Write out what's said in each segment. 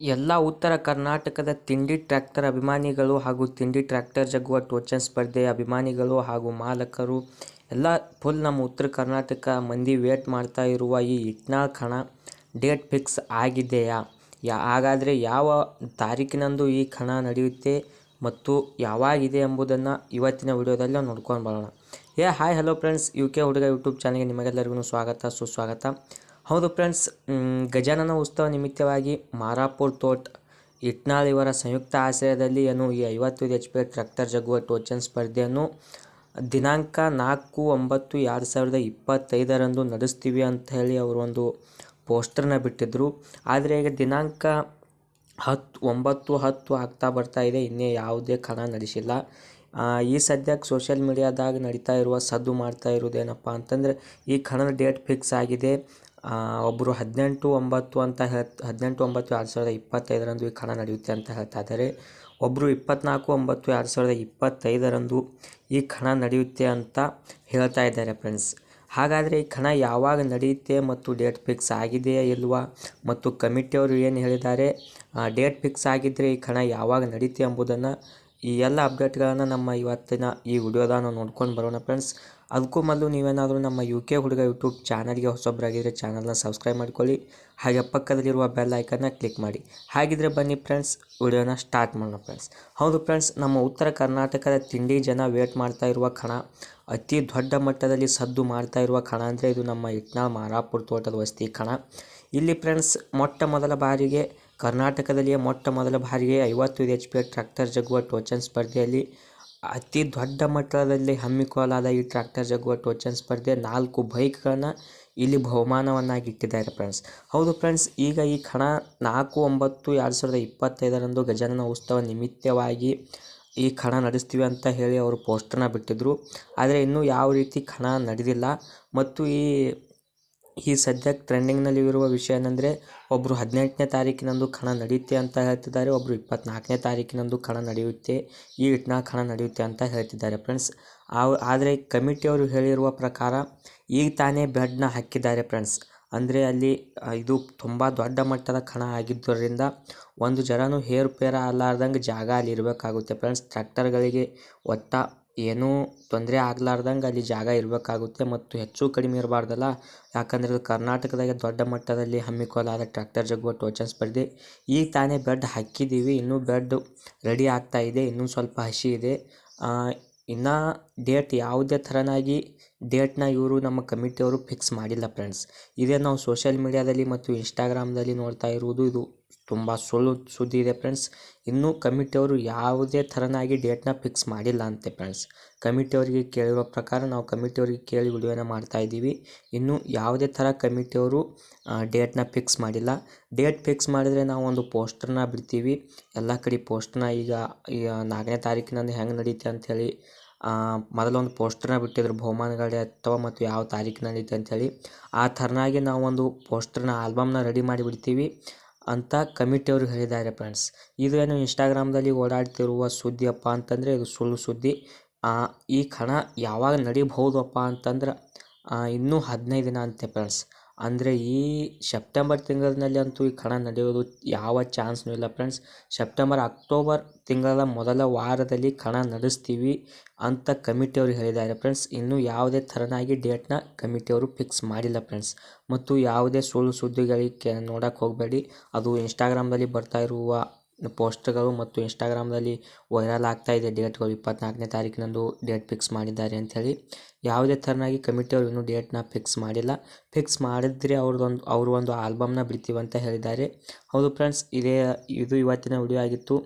ಎಲ್ಲ ಉತ್ತರ ಕರ್ನಾಟಕದ ತಿಂಡಿ ಟ್ರ್ಯಾಕ್ಟರ್ ಅಭಿಮಾನಿಗಳು ಹಾಗೂ ತಿಂಡಿ ಟ್ರ್ಯಾಕ್ಟರ್ ಜಗ್ಗುವ ಟೋಚನ್ ಸ್ಪರ್ಧೆಯ ಅಭಿಮಾನಿಗಳು ಹಾಗೂ ಮಾಲಕರು, ಎಲ್ಲ ಫುಲ್ ನಮ್ಮ ಉತ್ತರ ಕರ್ನಾಟಕ ಮಂದಿ ವೇಟ್ ಮಾಡ್ತಾ ಇರುವ ಈ ಇಟ್ನಾಳ್ ಕಣ ಡೇಟ್ ಫಿಕ್ಸ್ ಆಗಿದೆಯಾ? ಯಾ, ಹಾಗಾದರೆ ಯಾವ ತಾರೀಕಿನಂದು ಈ ಕಣ ನಡೆಯುತ್ತೆ ಮತ್ತು ಯಾವಾಗಿದೆ ಎಂಬುದನ್ನು ಇವತ್ತಿನ ವಿಡಿಯೋದಲ್ಲಿ ನಾವು ನೋಡ್ಕೊಂಡು ಬರೋಣ. ಏ, hi, hello friends, U K ಹುಡುಗ ಯೂಟ್ಯೂಬ್ ಚಾನಲ್ಗೆ ನಿಮಗೆಲ್ಲರಿಗೂ ಸ್ವಾಗತ, ಸುಸ್ವಾಗತ. ಹೌದು ಫ್ರೆಂಡ್ಸ್ ಗಜಾನನ ಉತ್ಸವ ನಿಮಿತ್ತವಾಗಿ ಮಾರಾಪುರ್ ತೋಟ್, ಇಟ್ನಾಳ್ ಇವರ ಸಂಯುಕ್ತ ಆಶ್ರಯದಲ್ಲಿ ಏನು ಈ ಐವತ್ತೈದು ಎಚ್ ಪಿ ಟ್ರ್ಯಾಕ್ಟರ್ ಜಗ್ಗುವ ಟೋಚನ್ ಸ್ಪರ್ಧೆಯನ್ನು ದಿನಾಂಕ ನಾಲ್ಕು ಒಂಬತ್ತು ಎರಡು ಸಾವಿರದ ಇಪ್ಪತ್ತೈದರಂದು ನಡೆಸ್ತೀವಿ ಅಂತ ಹೇಳಿ ಅವರು ಒಂದು ಪೋಸ್ಟರ್ನ ಬಿಟ್ಟಿದ್ದರು ಆದರೆ ಈಗ ದಿನಾಂಕ ಹತ್ತು ಒಂಬತ್ತು ಹತ್ತು ಆಗ್ತಾ ಬರ್ತಾ ಇದೆ. ಇನ್ನೇ ಯಾವುದೇ ಕಣ ನಡೆಸಿಲ್ಲ. ಈ ಸದ್ಯಕ್ಕೆ ಸೋಷಿಯಲ್ ಮೀಡಿಯಾದಾಗ ನಡೀತಾ ಇರುವ ಸದ್ದು ಮಾಡ್ತಾ ಇರೋದೇನಪ್ಪ ಅಂತಂದರೆ ಈ ಕಣದ ಡೇಟ್ ಫಿಕ್ಸ್ ಆಗಿದೆ. ಒಬ್ಬರು ಹದಿನೆಂಟು ಒಂಬತ್ತು ಅಂತ ಹೇಳ್ತಾ, ಹದಿನೆಂಟು ಒಂಬತ್ತು ಎರಡು ಸಾವಿರದ ಇಪ್ಪತ್ತೈದರಂದು ಈ ಕಣ ನಡೆಯುತ್ತೆ ಅಂತ ಹೇಳ್ತಾ ಇದ್ದಾರೆ ಒಬ್ಬರು ಇಪ್ಪತ್ನಾಲ್ಕು ಒಂಬತ್ತು ಎರಡು ಸಾವಿರದ ಇಪ್ಪತ್ತೈದರಂದು ಈ ಕಣ ನಡೆಯುತ್ತೆ ಅಂತ ಹೇಳ್ತಾ ಇದ್ದಾರೆ ಫ್ರೆಂಡ್ಸ್. ಹಾಗಾದರೆ ಈ ಕಣ ಯಾವಾಗ ನಡೆಯುತ್ತೆ ಮತ್ತು ಡೇಟ್ ಫಿಕ್ಸ್ ಆಗಿದೆಯಾ ಇಲ್ವಾ? ಮತ್ತು ಕಮಿಟಿಯವರು ಏನು ಹೇಳಿದ್ದಾರೆ? ಡೇಟ್ ಫಿಕ್ಸ್ ಆಗಿದ್ದರೆ ಈ ಕಣ ಯಾವಾಗ ನಡೀತೆ ಎಂಬುದನ್ನು ಈ ಎಲ್ಲ ಅಪ್ಡೇಟ್ಗಳನ್ನು ನಮ್ಮ ಇವತ್ತಿನ ಈ ವಿಡಿಯೋದಾಗ ನಾವು ನೋಡ್ಕೊಂಡು ಬರೋಣ ಫ್ರೆಂಡ್ಸ್ ಅದಕ್ಕೂ ಮೊದಲು ನೀವೇನಾದರೂ ನಮ್ಮ ಯು ಕೆ ಹುಡುಗ ಯೂಟ್ಯೂಬ್ ಚಾನಲ್ಗೆ ಹೊಸೊಬ್ಬರಾಗಿದ್ದರೆ ಚಾನಲ್ನ ಸಬ್ಸ್ಕ್ರೈಬ್ ಮಾಡ್ಕೊಳ್ಳಿ. ಹಾಗೆ ಪಕ್ಕದಲ್ಲಿರುವ ಬೆಲ್ ಐಕನ್ನ ಕ್ಲಿಕ್ ಮಾಡಿ. ಹಾಗಿದ್ರೆ ಬನ್ನಿ ಫ್ರೆಂಡ್ಸ್ ವಿಡಿಯೋನ ಸ್ಟಾರ್ಟ್ ಮಾಡೋಣ ಫ್ರೆಂಡ್ಸ್ ಹೌದು ಫ್ರೆಂಡ್ಸ್ ನಮ್ಮ ಉತ್ತರ ಕರ್ನಾಟಕದ ತಿಂಡಿ ಜನ ವೇಟ್ ಮಾಡ್ತಾ ಇರುವ ಕಣ. ಅತಿ ದೊಡ್ಡ ಮಟ್ಟದಲ್ಲಿ ಸದ್ದು ಮಾಡ್ತಾ ಇರುವ ಕಣ ಅಂದರೆ ಇದು ನಮ್ಮ ಇಟ್ನಾಳ್ ಮಾರಾಪುರ ತೋಟದ ವಸ್ತಿ ಕಣ. ಇಲ್ಲಿ ಫ್ರೆಂಡ್ಸ್ ಮೊಟ್ಟ ಮೊದಲ ಬಾರಿಗೆ ಕರ್ನಾಟಕದಲ್ಲಿಯೇ ಮೊಟ್ಟ ಮೊದಲ ಬಾರಿಗೆ ಐವತ್ತೈದು ಎಚ್ ಪಿ ಟ್ರ್ಯಾಕ್ಟರ್ ಜಗ್ಗುವ ಟೋಚನ್ ಸ್ಪರ್ಧೆಯಲ್ಲಿ ಅತಿ ದೊಡ್ಡ ಮಟ್ಟದಲ್ಲಿ ಹಮ್ಮಿಕೊಳ್ಳಲಾದ ಈ ಟ್ರ್ಯಾಕ್ಟರ್ ಜಗ್ಗುವ ಟೋಚನ್ ಸ್ಪರ್ಧೆ ನಾಲ್ಕು ಬೈಕ್ಗಳನ್ನು ಇಲ್ಲಿ ಬಹುಮಾನವನ್ನಾಗಿ ಇಟ್ಟಿದ್ದಾರೆ ಫ್ರೆಂಡ್ಸ್. ಹೌದು ಫ್ರೆಂಡ್ಸ್, ಈಗ ಈ ಕಣ ನಾಲ್ಕು ಒಂಬತ್ತು ಎರಡು ಸಾವಿರದ ಇಪ್ಪತ್ತೈದರಂದು ಗಜಾನನ ಉತ್ಸವ ನಿಮಿತ್ತವಾಗಿ ಈ ಕಣ ನಡೆಸ್ತೀವಿ ಅಂತ ಹೇಳಿ ಅವರು ಪೋಸ್ಟರ್ನ ಬಿಟ್ಟಿದ್ದರು ಆದರೆ ಇನ್ನೂ ಯಾವ ರೀತಿ ಕಣ ನಡೆದಿಲ್ಲ. ಮತ್ತು ಈ ಈ ಸದ್ಯಕ್ಕೆ ಟ್ರೆಂಡಿಂಗ್ನಲ್ಲಿ ಇರುವ ವಿಷಯ ಏನಂದರೆ ಒಬ್ಬರು ಹದಿನೆಂಟನೇ ತಾರೀಕಿನಂದು ಕಣ ನಡೆಯುತ್ತೆ ಅಂತ ಹೇಳ್ತಿದ್ದಾರೆ ಒಬ್ಬರು ಇಪ್ಪತ್ನಾಲ್ಕನೇ ತಾರೀಕಿನಂದು ಕಣ ನಡೆಯುತ್ತೆ, ಈ ಇಟ್ನಾ ಕಣ ನಡೆಯುತ್ತೆ ಅಂತ ಹೇಳ್ತಿದ್ದಾರೆ ಫ್ರೆಂಡ್ಸ್ ಆವ್, ಆದರೆ ಕಮಿಟಿಯವರು ಹೇಳಿರುವ ಪ್ರಕಾರ, ಈಗ ತಾನೇ ಬೆಡ್ನ ಹಾಕಿದ್ದಾರೆ ಫ್ರೆಂಡ್ಸ್ ಅಂದರೆ ಅಲ್ಲಿ ಇದು ತುಂಬ ದೊಡ್ಡ ಮಟ್ಟದ ಕಣ ಆಗಿದ್ದರಿಂದ ಒಂದು ಜನನೂ ಹೇರುಪೇರ ಅಲ್ಲಾರ್ದಂಗೆ ಜಾಗ ಅಲ್ಲಿ ಇರಬೇಕಾಗುತ್ತೆ ಫ್ರೆಂಡ್ಸ್ ಟ್ರ್ಯಾಕ್ಟರ್ಗಳಿಗೆ ಒಟ್ಟ ಏನೂ ತೊಂದರೆ ಆಗ್ಲಾರ್ದಂಗೆ ಅಲ್ಲಿ ಜಾಗ ಇರಬೇಕಾಗುತ್ತೆ ಮತ್ತು ಹೆಚ್ಚು ಕಡಿಮೆ ಇರಬಾರ್ದಲ್ಲ. ಯಾಕಂದರೆ ಇದು ಕರ್ನಾಟಕದಾಗೆ ದೊಡ್ಡ ಮಟ್ಟದಲ್ಲಿ ಹಮ್ಮಿಕೊಳ್ಳಲಾದ ಟ್ರ್ಯಾಕ್ಟರ್ ಜಗ್ಗುವ ಟೋಚನ್ ಸ್ಪರ್ಧೆ. ಈಗ ತಾನೇ ಬೆಡ್ ಹಾಕಿದ್ದೀವಿ, ಇನ್ನೂ ಬೆಡ್ ರೆಡಿ ಆಗ್ತಾ ಇದೆ, ಇನ್ನೂ ಸ್ವಲ್ಪ ಹಸಿ ಇದೆ. ಇನ್ನೂ ಇನ್ನು ಡೇಟ್ ಯಾವುದೇ ಥರನಾಗಿ ಡೇಟ್ನ ಇವರು, ನಮ್ಮ ಕಮಿಟಿಯವರು ಫಿಕ್ಸ್ ಮಾಡಿಲ್ಲ ಫ್ರೆಂಡ್ಸ್ ಇದೇ ನಾವು ಸೋಷಿಯಲ್ ಮೀಡಿಯಾದಲ್ಲಿ ಮತ್ತು ಇನ್ಸ್ಟಾಗ್ರಾಮ್ದಲ್ಲಿ ನೋಡ್ತಾ ಇರುವುದು ಇದು ತುಂಬ ಸುಳ್ಳು ಸುದ್ದಿ ಇದೆ ಫ್ರೆಂಡ್ಸ್ ಇನ್ನೂ ಕಮಿಟಿಯವರು ಯಾವುದೇ ಥರನಾಗಿ ಡೇಟ್ನ ಫಿಕ್ಸ್ ಮಾಡಿಲ್ಲ ಅಂತೆ ಫ್ರೆಂಡ್ಸ್ ಕಮಿಟಿಯವರಿಗೆ ಕೇಳಿರೋ ಪ್ರಕಾರ ನಾವು ಕಮಿಟಿಯವರಿಗೆ ಕೇಳಿ ವಿಡಿಯೋನ ಮಾಡ್ತಾ ಇದ್ದೀವಿ. ಇನ್ನೂ ಯಾವುದೇ ಥರ ಕಮಿಟಿಯವರು ಡೇಟ್ನ ಫಿಕ್ಸ್ ಮಾಡಿಲ್ಲ. ಡೇಟ್ ಫಿಕ್ಸ್ ಮಾಡಿದರೆ ನಾವು ಒಂದು ಪೋಸ್ಟರ್ನ ಬಿಡ್ತೀವಿ. ಎಲ್ಲ ಕಡೆ ಪೋಸ್ಟರ್ನ ಈಗ ಈಗ ನಾಲ್ಕನೇ ತಾರೀಕಿನಂದು ಹೆಂಗೆ ನಡೀತೆ ಅಂಥೇಳಿ ಮೊದಲೊಂದು ಬಿಟ್ಟಿದ್ರು ಬಹುಮಾನಗಳು ಅಥವಾ ಮತ್ತು ಯಾವ ತಾರೀಕಿನಲ್ಲಿ ಅಂತೇಳಿ. ಅಂಥೇಳಿ ಆ ಥರನಾಗಿ ನಾವು ಒಂದು ಪೋಸ್ಟರ್ನ, ಆಲ್ಬಮ್ನ ರೆಡಿ ಮಾಡಿ ಬಿಡ್ತೀವಿ ಅಂತ ಕಮಿಟಿಯವರು ಹೇಳಿದ್ದಾರೆ ಫ್ರೆಂಡ್ಸ್ ಇದು ಏನು ಇನ್ಸ್ಟಾಗ್ರಾಮ್ದಲ್ಲಿ ಓಡಾಡ್ತಿರುವ ಸುದ್ದಿಯಪ್ಪ ಅಂತಂದರೆ ಇದು ಸುಳ್ಳು ಸುದ್ದಿ. ಈ ಕಣ ಯಾವಾಗ ನಡಿಬಹುದಪ್ಪ ಅಂತಂದ್ರೆ ಇನ್ನೂ ಹದಿನೈದು ದಿನ ಅಂತೆ ಫ್ರೆಂಡ್ಸ್. ಅಂದರೆ ಈ ಸೆಪ್ಟೆಂಬರ್ ತಿಂಗಳಿನಲ್ಲಿ ಅಂತೂ ಈ ಕಣ ನಡೆಯೋದು ಯಾವ ಚಾನ್ಸ್ನೂ ಇಲ್ಲ ಫ್ರೆಂಡ್ಸ್. ಸೆಪ್ಟೆಂಬರ್, ಅಕ್ಟೋಬರ್ ತಿಂಗಳ ಮೊದಲ ವಾರದಲ್ಲಿ ಕಣ ನಡೆಸ್ತೀವಿ ಅಂತ ಕಮಿಟಿಯವರು ಹೇಳಿದ್ದಾರೆ ಫ್ರೆಂಡ್ಸ್. ಇನ್ನೂ ಯಾವುದೇ ಥರನಾಗಿ ಡೇಟ್ನ ಕಮಿಟಿಯವರು ಫಿಕ್ಸ್ ಮಾಡಿಲ್ಲ ಫ್ರೆಂಡ್ಸ್. ಮತ್ತು ಯಾವುದೇ ಸುಳ್ಳು ಸುದ್ದಿಗಳಿಗೆ ನೋಡೋಕ್ಕೆ ಹೋಗಬೇಡಿ. ಅದು ಇನ್ಸ್ಟಾಗ್ರಾಮ್ದಲ್ಲಿ ಬರ್ತಾ ಇರುವ ಪೋಸ್ಟ್ಗಳು ಮತ್ತು ಇನ್ಸ್ಟಾಗ್ರಾಮ್ದಲ್ಲಿ ವೈರಲ್ ಆಗ್ತಾ ಇದೆ. ಡೇಟ್ಗಳು ಇಪ್ಪತ್ನಾಲ್ಕನೇ ತಾರೀಕಿನಂದು ಡೇಟ್ ಫಿಕ್ಸ್ ಮಾಡಿದ್ದಾರೆ ಅಂಥೇಳಿ ಯಾವುದೇ ಥರನಾಗಿ ಕಮಿಟಿಯವರು ಇನ್ನೂ ಡೇಟ್ನ ಫಿಕ್ಸ್ ಮಾಡಿಲ್ಲ. ಫಿಕ್ಸ್ ಮಾಡಿದ್ರೆ ಅವ್ರದ್ದೊಂದು ಅವರು ಒಂದು ಆಲ್ಬಮ್ನ ಬಿಡ್ತೀವಿ ಅಂತ ಹೇಳಿದ್ದಾರೆ. ಹೌದು ಫ್ರೆಂಡ್ಸ್, ಇದೇ, ಇದು ಇವತ್ತಿನ ವಿಡಿಯೋ ಆಗಿತ್ತು.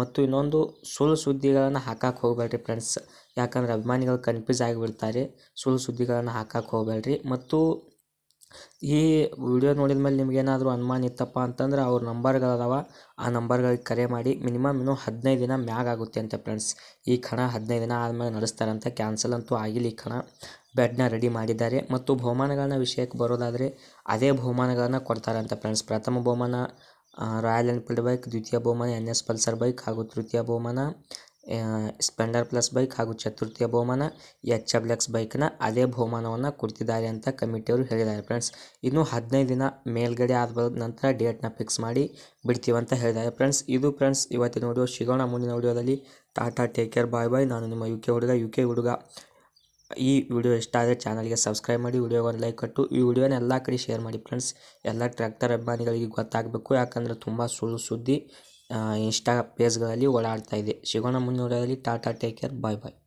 ಮತ್ತು ಇನ್ನೊಂದು ಸುಳ್ಳು ಸುದ್ದಿಗಳನ್ನು ಹಾಕಕ್ಕೆ ಹೋಗಬೇಡ್ರಿ ಫ್ರೆಂಡ್ಸ್. ಯಾಕಂದ್ರೆ ಅಭಿಮಾನಿಗಳು ಕನ್ಫ್ಯೂಸ್ ಆಗಿಬಿಡ್ತಾರೆ. ಸುಳ್ಳು ಸುದ್ದಿಗಳನ್ನು ಹಾಕಕ್ಕೆ ಹೋಗಬೇಡ್ರಿ. ಮತ್ತು ಈ ವಿಡಿಯೋ ನೋಡಿದ ಮೇಲೆ ನಿಮಗೇನಾದರೂ ಅನುಮಾನ ಇತ್ತಪ್ಪ ಅಂತಂದ್ರೆ ಅವ್ರ ನಂಬರ್ಗಳದಾವ. ಆ ನಂಬರ್ಗಳಿಗೆ ಕರೆ ಮಾಡಿ ಮಿನಿಮಮ್ ಇನ್ನೂ ಹದಿನೈದು ದಿನ ಮ್ಯಾಗ ಆಗುತ್ತೆ ಅಂತ ಫ್ರೆಂಡ್ಸ್. ಈ ಕಣ ಹದಿನೈದು ದಿನ ಆದಮೇಲೆ ನಡೆಸ್ತಾರಂತೆ. ಕ್ಯಾನ್ಸಲ್ ಅಂತೂ ಆಗಿಲ್ಲ ಈ ಕಣ ಬೆಡ್ನ ರೆಡಿ ಮಾಡಿದ್ದಾರೆ. ಮತ್ತು ಬಹುಮಾನಗಳನ್ನ ವಿಷಯಕ್ಕೆ ಬರೋದಾದರೆ ಅದೇ ಬಹುಮಾನಗಳನ್ನು ಕೊಡ್ತಾರಂತೆ ಫ್ರೆಂಡ್ಸ್. ಪ್ರಥಮ ಬಹುಮಾನ ರಾಯಲ್ ಎನ್ಫೀಲ್ಡ್ ಬೈಕ್, ದ್ವಿತೀಯ ಬಹುಮಾನ, ಎನ್ ಎಸ್ ಪಲ್ಸರ್ ಬೈಕ್ ಹಾಗೂ ತೃತೀಯ ಬಹುಮಾನ ಸ್ಪೆಂಡರ್ ಪ್ಲಸ್ ಬೈಕ್ ಹಾಗೂ ಚತುರ್ಥಿಯ ಬಹುಮಾನ ಎಚ್ ಎಫ್ ಎಕ್ಸ್ ಬೈಕ್ನ ಅದೇ ಬಹುಮಾನವನ್ನು ಕೊಡ್ತಿದ್ದಾರೆ ಅಂತ ಕಮಿಟಿಯವರು ಹೇಳಿದ್ದಾರೆ. ಫ್ರೆಂಡ್ಸ್ ಇನ್ನು ಹದಿನೈದು ದಿನ ಮೇಲ್ಗಡೆ ಆದ ನಂತರ ಡೇಟ್ನ ಫಿಕ್ಸ್ ಮಾಡಿ ಬಿಡ್ತೀವಂತ ಹೇಳಿದ್ದಾರೆ. ಫ್ರೆಂಡ್ಸ್ ಇದು ಫ್ರೆಂಡ್ಸ್ ಇವತ್ತಿನ ವಿಡಿಯೋ ಸಿಗೋಣ ಮುಂದಿನ ವಿಡಿಯೋದಲ್ಲಿ. Tata take care bye bye ನಾನು ನಿಮ್ಮ ಯು ಕೆ ಹುಡುಗ ಯು ಕೆ ಹುಡುಗ. ಈ ವಿಡಿಯೋ ಇಷ್ಟ ಆದರೆ ಚಾನಲ್ಗೆ ಸಬ್ಸ್ಕ್ರೈಬ್ ಮಾಡಿ, ವಿಡಿಯೋಗೆ ಒಂದು ಲೈಕ್ ಕೊಟ್ಟು, ಈ ವಿಡಿಯೋನ ಎಲ್ಲ ಕಡೆ ಶೇರ್ ಮಾಡಿ. ಫ್ರೆಂಡ್ಸ್ ಎಲ್ಲ ಟ್ರ್ಯಾಕ್ಟರ್ ಅಭಿಮಾನಿಗಳಿಗೆ ಗೊತ್ತಾಗಬೇಕು. ಯಾಕಂದರೆ ತುಂಬ ಸುಳ್ಳು ಸುದ್ದಿ. ಇನ್ಸ್ಟಾ ಪೇಜ್ಗಳಲ್ಲಿ ಓಡಾಡ್ತಾ ಇದೆ. ಸಿಗೋಣ ಮುಂದಿನ ವಿಡಿಯೋದಲ್ಲಿ tata take care bye bye